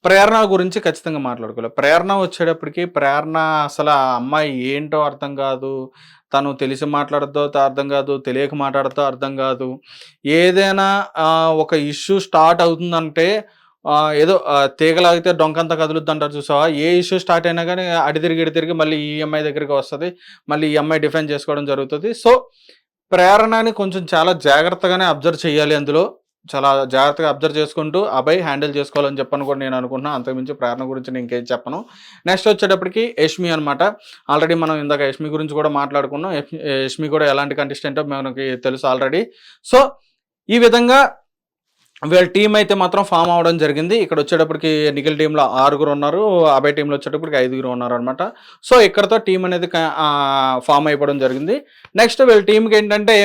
ప్రేరణ గురించి ఖచ్చితంగా మాట్లాడుకోవాలి. ప్రేరణ వచ్చేటప్పటికి ప్రేరణ అసలు ఆ అమ్మాయి ఏంటో అర్థం కాదు. తను తెలిసి మాట్లాడతో అర్థం కాదు తెలియక మాట్లాడతో అర్థం కాదు. ఏదైనా ఒక ఇష్యూ స్టార్ట్ అవుతుందంటే ఏదో తీగలాగితే డొంకంతా కదులుద్ది అంటారు చూసావా? ఏ ఇష్యూ స్టార్ట్ అయినా కానీ అడి తిరిగి ఇడి తిరిగి మళ్ళీ ఈ అమ్మాయి దగ్గరికి వస్తుంది. మళ్ళీ ఈ అమ్మాయి డిఫెండ్ చేసుకోవడం జరుగుతుంది. సో ప్రేరణని కొంచెం చాలా జాగ్రత్తగానే అబ్జర్వ్ చేయాలి అందులో. చాలా జాగ్రత్తగా అబ్జర్వ్ చేసుకుంటూ అభయ్ హ్యాండిల్ చేసుకోవాలని చెప్పని కూడా నేను అనుకుంటున్నాను అంతకుమించి ప్రేరణ గురించి నేను ఇంకేం చెప్పను. నెక్స్ట్ వచ్చేటప్పటికి యష్మి అనమాట ఆల్రెడీ మనం ఇందాక యష్మి గురించి కూడా మాట్లాడుకున్నాం. యష్మి- యష్మి కూడా ఎలాంటి కంటెస్టెంటో మనకి తెలుసు ఆల్రెడీ సో ఈ విధంగా వీళ్ళ టీం అయితే మాత్రం ఫామ్ అవడం జరిగింది. ఇక్కడ వచ్చేటప్పటికి నిఖిల్ టీంలో ఆరుగురు ఉన్నారు. అబ్బాయి టీంలో వచ్చేటప్పటికి ఐదుగురు ఉన్నారు అనమాట సో ఇక్కడతో టీం అనేది ఫామ్ అయిపోవడం జరిగింది. నెక్స్ట్ వీళ్ళ టీంకి ఏంటంటే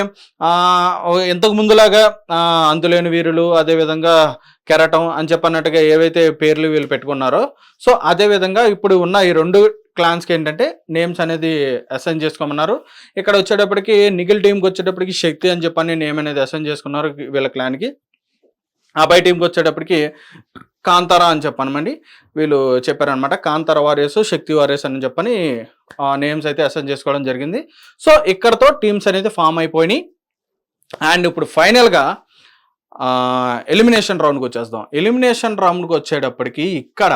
ఇంతకు ముందులాగా అందులేని వీరులు అదేవిధంగా కెరటం అని చెప్పన్నట్టుగా ఏవైతే పేర్లు వీళ్ళు పెట్టుకున్నారో సో అదే విధంగా ఇప్పుడు ఉన్న ఈ రెండు క్లాన్స్కి ఏంటంటే నేమ్స్ అనేది అసైన్ చేసుకోమన్నారు. ఇక్కడ వచ్చేటప్పటికి నిఖిల్ టీంకి వచ్చేటప్పటికి శక్తి అని చెప్పని నేమ్ అనేది అసైన్ చేసుకున్నారు వీళ్ళ క్లాన్కి అబ్బాయి టీంకి వచ్చేటప్పటికి కాంతారా అని చెప్పనమండి. వీళ్ళు చెప్పారనమాట కాంతార వారియర్స్ శక్తి వారియర్స్ అని చెప్పని నేమ్స్ అయితే అసైన్ చేసుకోవడం జరిగింది. సో ఇక్కడతో టీమ్స్ అనేది ఫామ్ అయిపోయినాయి. అండ్ ఇప్పుడు ఫైనల్గా ఎలిమినేషన్ రౌండ్కి వచ్చేస్తాం. ఎలిమినేషన్ రౌండ్కి వచ్చేటప్పటికి ఇక్కడ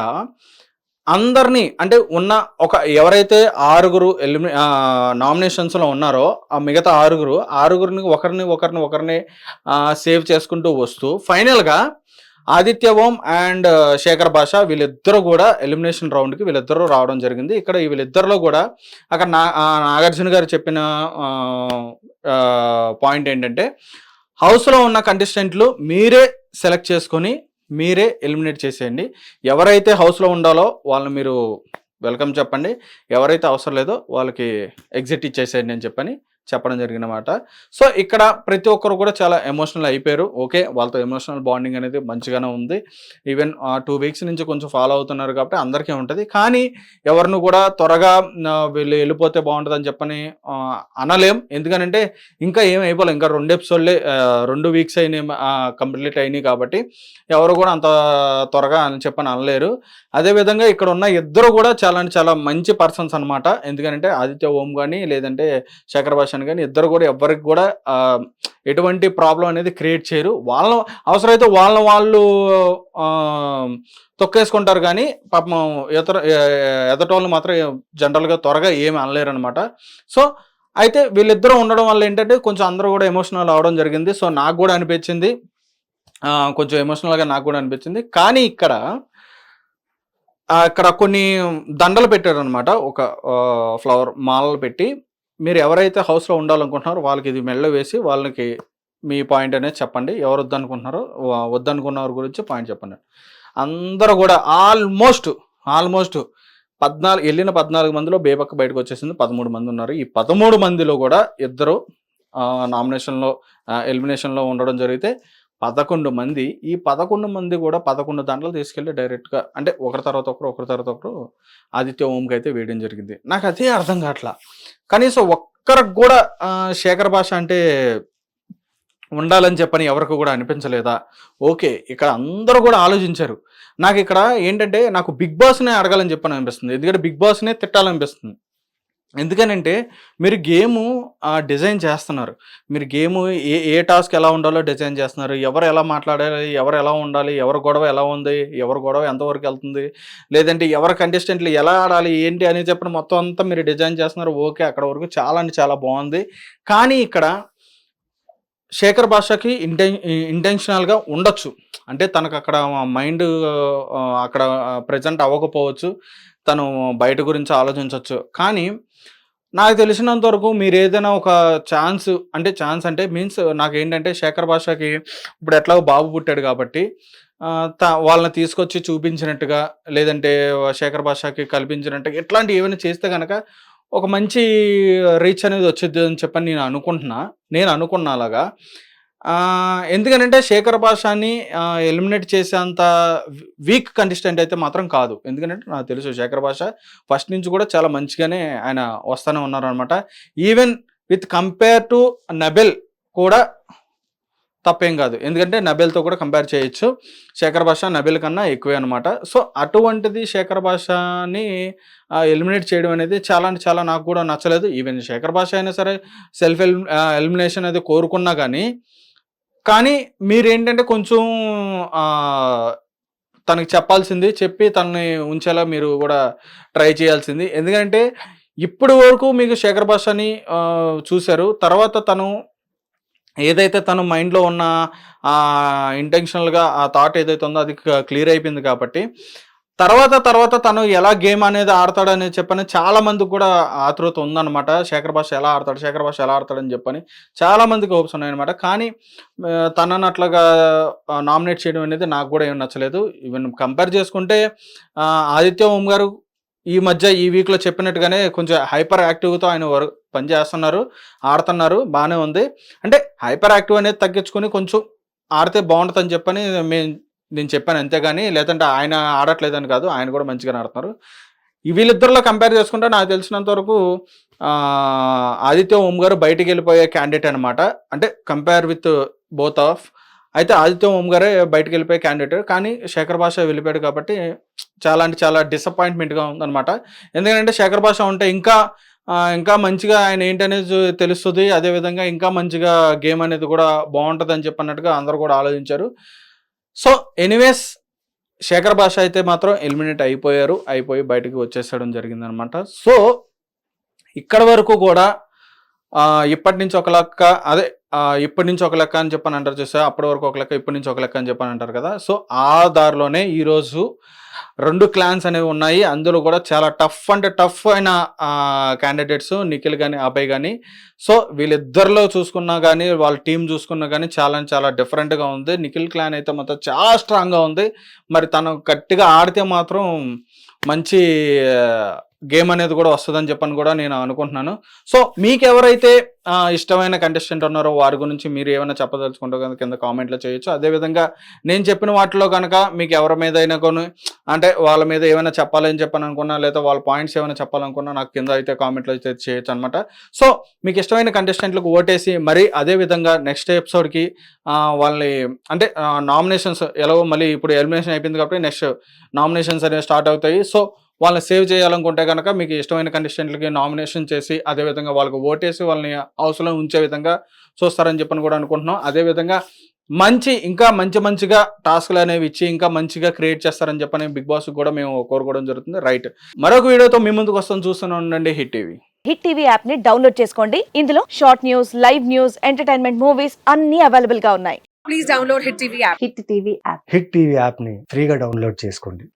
అందరినీ అంటే ఉన్న ఒక ఎవరైతే ఆరుగురు ఎలిమి నామినేషన్స్లో ఉన్నారో ఆ మిగతా ఆరుగురు ఆరుగురిని ఒకరిని ఒకరిని ఒకరిని సేవ్ చేసుకుంటూ వస్తూ ఫైనల్గా ఆదిత్య ఓం అండ్ శేఖర్ భాష వీళ్ళిద్దరూ కూడా ఎలిమినేషన్ రౌండ్కి వీళ్ళిద్దరూ రావడం జరిగింది. ఇక్కడ వీళ్ళిద్దరిలో కూడా అక్కడ నా నాగార్జున గారు చెప్పిన పాయింట్ ఏంటంటే హౌస్లో ఉన్న కంటెస్టెంట్లు మీరే సెలెక్ట్ చేసుకొని మీరే ఎలిమినేట్ చేసేయండి. ఎవరైతే హౌస్లో ఉండాలో వాళ్ళని మీరు వెల్కమ్ చెప్పండి. ఎవరైతే అవసరం లేదో వాళ్ళకి ఎగ్జిట్ ఇచ్చేసేయండి అని చెప్పని చెప్పడం జరిగినమాట. సో ఇక్కడ ప్రతి ఒక్కరు కూడా చాలా ఎమోషనల్ అయిపోయారు. ఓకే వాళ్ళతో ఎమోషనల్ బాండింగ్ అనేది మంచిగానే ఉంది. ఈవెన్ టూ వీక్స్ నుంచి కొంచెం ఫాలో అవుతున్నారు కాబట్టి అందరికీ ఉంటుంది. కానీ ఎవరిని కూడా త్వరగా వీళ్ళు వెళ్ళిపోతే బాగుంటుందని చెప్పని అనలేం. ఎందుకనంటే ఇంకా ఏం అయిపోలే. ఇంకా రెండు ఎపిసోడ్లే రెండు వీక్స్ అయినాయి కంప్లీట్ అయినాయి కాబట్టి ఎవరు కూడా అంత త్వరగా అని చెప్పని అనలేరు. అదేవిధంగా ఇక్కడ ఉన్న ఇద్దరు కూడా చాలా చాలా మంచి పర్సన్స్ అనమాట ఎందుకంటే ఆదిత్య ఓం కానీ లేదంటే శేఖర్ భాష భాషన్ కానీ ఇద్దరు కూడా ఎవరికి కూడా ఎటువంటి ప్రాబ్లం అనేది క్రియేట్ చేయరు. వాళ్ళ అవసరమైతే వాళ్ళ వాళ్ళు తొక్కేసుకుంటారు. కానీ పాపం ఇతర ఎదటోళ్ళు మాత్రం జనరల్గా త్వరగా ఏమి అనలేరు అనమాట సో అయితే వీళ్ళిద్దరూ ఉండడం వల్ల ఏంటంటే కొంచెం అందరూ కూడా ఎమోషనల్ అవడం జరిగింది. సో నాకు కూడా అనిపించింది. కొంచెం ఎమోషనల్గా నాకు కూడా అనిపించింది. కానీ ఇక్కడ ఇక్కడ కొన్ని దండలు పెట్టారు అనమాట ఒక ఫ్లవర్ మాలలు పెట్టి. మీరు ఎవరైతే హౌస్లో ఉండాలనుకుంటున్నారో వాళ్ళకి ఇది మెళ్ళ వేసి వాళ్ళకి మీ పాయింట్ అనేది చెప్పండి. ఎవరు వద్దనుకుంటున్నారో వా- వద్దనుకున్న వారి గురించి పాయింట్ చెప్పండి. అందరూ కూడా ఆల్మోస్ట్ ఆల్మోస్ట్ పద్నాలుగు వెళ్ళిన పద్నాలుగు మందిలో బేపక్క బయటకు వచ్చేసింది. పదమూడు మంది ఉన్నారు. ఈ పదమూడు మందిలో కూడా ఇద్దరు నామినేషన్లో ఎలిమినేషన్లో ఉండడం జరిగితే పదకొండు మంది ఈ పదకొండు మంది కూడా పదకొండు దాంట్లో తీసుకెళ్ళి డైరెక్ట్గా అంటే ఒకరి తర్వాత ఒకరు ఒకరి తర్వాత ఒకరు ఆదిత్య ఓంకి అయితే వేయడం జరిగింది. నాకు అదే అర్థం కావట్లా. కనీసం ఒక్కరికి కూడా శేఖర్ భాష అంటే ఉండాలని చెప్పని ఎవరికి కూడా అనిపించలేదా? ఓకే ఇక్కడ అందరూ కూడా ఆలోచించారు. నాకు ఇక్కడ ఏంటంటే నాకు బిగ్ బాస్నే అడగాలని చెప్పని అనిపిస్తుంది. ఎందుకంటే బిగ్ బాస్నే తిట్టాలనిపిస్తుంది. ఎందుకనంటే మీరు గేము డిజైన్ చేస్తున్నారు. మీరు గేము ఏ ఏ టాస్క్ ఎలా ఉండాలో డిజైన్ చేస్తున్నారు. ఎవరు ఎలా మాట్లాడాలి ఎవరు ఎలా ఉండాలి ఎవరి గొడవ ఎలా ఉంది ఎవరి గొడవ ఎంతవరకు వెళ్తుంది లేదంటే ఎవరి కంటెస్టెంట్లు ఎలా ఆడాలి ఏంటి అని చెప్పిన మొత్తం అంతా మీరు డిజైన్ చేస్తున్నారు. ఓకే అక్కడ వరకు చాలా అంటే చాలా బాగుంది. కానీ ఇక్కడ శేఖర్ భాషకి ఇంటెన్ ఇంటెన్షనల్గా ఉండొచ్చు. అంటే తనకు అక్కడ మైండ్ అక్కడ ప్రజెంట్ అవ్వకపోవచ్చు. తను బయట గురించి ఆలోచించవచ్చు కానీ నాకు తెలిసినంత వరకు మీరు ఏదైనా ఒక ఛాన్స్ అంటే ఛాన్స్ అంటే మీన్స్ నాకు ఏంటంటే శేఖర్ భాషకి ఇప్పుడు ఎట్లాగో బాబు పుట్టాడు కాబట్టి త- వాళ్ళని తీసుకొచ్చి చూపించినట్టుగా లేదంటే శేఖర్ భాషకి కల్పించినట్టుగా ఇట్లాంటివి ఏమైనా చేస్తే కనుక ఒక మంచి రీచ్ అనేది వచ్చింది అని చెప్పని నేను అనుకుంటున్నా. నేను అనుకున్నా అలాగా ఎందుకనంటే శేఖర్ భాషాని ఎలిమినేట్ చేసేంత వీక్ కంటెస్టెంట్ అయితే మాత్రం కాదు. ఎందుకంటే నాకు తెలుసు శేఖర్ భాష ఫస్ట్ నుంచి కూడా చాలా మంచిగానే ఆయన వస్తూనే ఉన్నారనమాట. Even with compare to Nabeel కూడా తప్పేం కాదు. ఎందుకంటే నబెల్తో కూడా కంపేర్ చేయొచ్చు. శేఖర్ భాష నబెల్ కన్నా ఎక్కువే అనమాట. సో అటువంటిది శేఖర్ భాషని ఎలిమినేట్ చేయడం అనేది చాలా అంటే చాలా నాకు కూడా నచ్చలేదు. ఈవెన్ శేఖర్ భాష అయినా సరే సెల్ఫ్ ఎలిమినేషన్ అనేది కోరుకున్నా కానీ కానీ మీరేంటంటే కొంచెం తనకి చెప్పాల్సింది చెప్పి తనని ఉంచేలా మీరు కూడా ట్రై చేయాల్సింది. ఎందుకంటే ఇప్పటి వరకు మీకు శేఖర్ భాషని చూశారు. తర్వాత తను ఏదైతే తన మైండ్లో ఉన్న ఇంటెన్షనల్గా ఆ థాట్ ఏదైతే ఉందో అది క్లియర్ అయిపోయింది కాబట్టి తర్వాత తర్వాత తను ఎలా గేమ్ అనేది ఆడతాడని చెప్పని చాలా మందికి కూడా ఆతృత ఉందన్నమాట. శేఖర్ భాష ఎలా ఆడతాడు శేఖర్ భాష ఎలా ఆడతాడని చెప్పని చాలా మందికి హోప్స్ ఉన్నాయన్నమాట. కానీ తనను తనని అట్లాగా నామినేట్ చేయడం అనేది నాకు కూడా ఏం నచ్చలేదు. ఈవెన్ కంపేర్ చేసుకుంటే ఆదిత్య ఓం గారు ఈ మధ్య ఈ వీక్లో చెప్పినట్టుగానే కొంచెం హైపర్ యాక్టివ్తో ఆయన వర్క్ పనిచేస్తున్నారు ఆడుతున్నారు బాగానే ఉంది. అంటే హైపర్ యాక్టివ్ అనేది తగ్గించుకొని కొంచెం ఆడితే బాగుంటుందని చెప్పని మేము నేను చెప్పాను అంతేగాని లేదంటే ఆయన ఆడట్లేదని కాదు ఆయన కూడా మంచిగానే ఆడుతున్నారు. వీళ్ళిద్దరిలో కంపేర్ చేసుకుంటే నాకు తెలిసినంత వరకు ఆదిత్య ఓం గారు బయటికి వెళ్ళిపోయే క్యాండిడేట్ అనమాట అంటే కంపేర్ విత్ బోత్ ఆఫ్ అయితే ఆదిత్య ఓం గారే బయటికి వెళ్ళిపోయే క్యాండిడేట్ కానీ శేఖర్ భాష వెళ్ళిపోయాడు కాబట్టి చాలా అంటే చాలా డిసప్పాయింట్మెంట్గా ఉందన్నమాట. ఎందుకంటే శేఖర్ భాష ఉంటే ఇంకా ఇంకా మంచిగా ఆయన ఏంటనేది తెలుస్తుంది. అదేవిధంగా ఇంకా మంచిగా గేమ్ అనేది కూడా బాగుంటుంది అని చెప్పినట్టుగా అందరూ కూడా ఆలోచించారు. సో ఎనీవేస్ శేఖర్ భాష అయితే మాత్రం ఎలిమినేట్ అయిపోయారు అయిపోయి బయటకు వచ్చేసడం జరిగిందనమాట. సో ఇక్కడ వరకు కూడా ఇప్పటి నుంచి ఒక లెక్క అదే ఇప్పటి నుంచి ఒక లెక్క అని చెప్పని అంటారు చూసా అప్పటి వరకు ఒక లెక్క ఇప్పటి నుంచి ఒక లెక్క అని చెప్పని అంటారు కదా? సో ఆ దారిలోనే ఈరోజు రెండు క్లాన్స్ అనేవి ఉన్నాయి. అందులో కూడా చాలా టఫ్ అంటే టఫ్ అయిన క్యాండిడేట్స్ నిఖిల్ కానీ అభయ్ కానీ సో వీళ్ళిద్దరిలో చూసుకున్నా కానీ వాళ్ళ టీం చూసుకున్నా కానీ చాలా చాలా డిఫరెంట్గా ఉంది. నిఖిల్ క్లాన్ అయితే మాత్రం చాలా స్ట్రాంగ్గా ఉంది. మరి తను గట్టిగా ఆడితే మాత్రం మంచి గేమ్ అనేది కూడా వస్తుందని చెప్పని కూడా నేను అనుకుంటున్నాను. సో మీకు ఎవరైతే ఇష్టమైన కంటెస్టెంట్ ఉన్నారో వారి గురించి మీరు ఏమైనా చెప్పదలుచుకుంటే కనుక కింద కామెంట్లో చేయొచ్చు. అదేవిధంగా నేను చెప్పిన వాటిలో కనుక మీకు ఎవరి మీద అయినా కొన్ని అంటే వాళ్ళ మీద ఏమైనా చెప్పాలని చెప్పని అనుకున్నా లేదా వాళ్ళ పాయింట్స్ ఏమైనా చెప్పాలనుకున్నా నాకు కింద అయితే కామెంట్లో అయితే చేయొచ్చు అనమాట సో మీకు ఇష్టమైన కంటెస్టెంట్లకు ఓటేసి మరి అదే విధంగా నెక్స్ట్ ఎపిసోడ్కి వాళ్ళని అంటే నామినేషన్స్ ఎలాగో మళ్ళీ ఇప్పుడు ఎలిమినేషన్ అయిపోయింది కాబట్టి నెక్స్ట్ నామినేషన్స్ అనేవి స్టార్ట్ అవుతాయి. సో వాళ్ళని సేవ్ చేయాలనుకుంటే కనుక మీకు ఇష్టమైన కంటెస్టెంట్లకి నామినేషన్ చేసి అదేవిధంగా వాళ్ళకి ఓటేసి వాళ్ళని హౌస్లో ఉంచే విధంగా చూస్తారని చెప్పని కూడా అనుకుంటున్నాం. అదేవిధంగా మంచి ఇంకా మంచి మంచిగా టాస్క్లు అనేవి ఇచ్చి ఇంకా మంచిగా క్రియేట్ చేస్తారని చెప్పని బిగ్ బాస్ కూడా మేము కోరుకోవడం జరుగుతుంది. రైట్ మరొక వీడియోతో మీ ముందుకు వస్తాం చూస్తూనే ఉండండి హిట్ టీవీ హిట్ టీవీ యాప్ని డౌన్లోడ్ చేసుకోండి. ఇందులో short news live news entertainment movies అన్ని అవైలబుల్గా ఉన్నాయి. Please download Hit TV app. Hit TV app hit TV యాప్ని ఫ్రీగా డౌన్లోడ్ చేసుకోండి.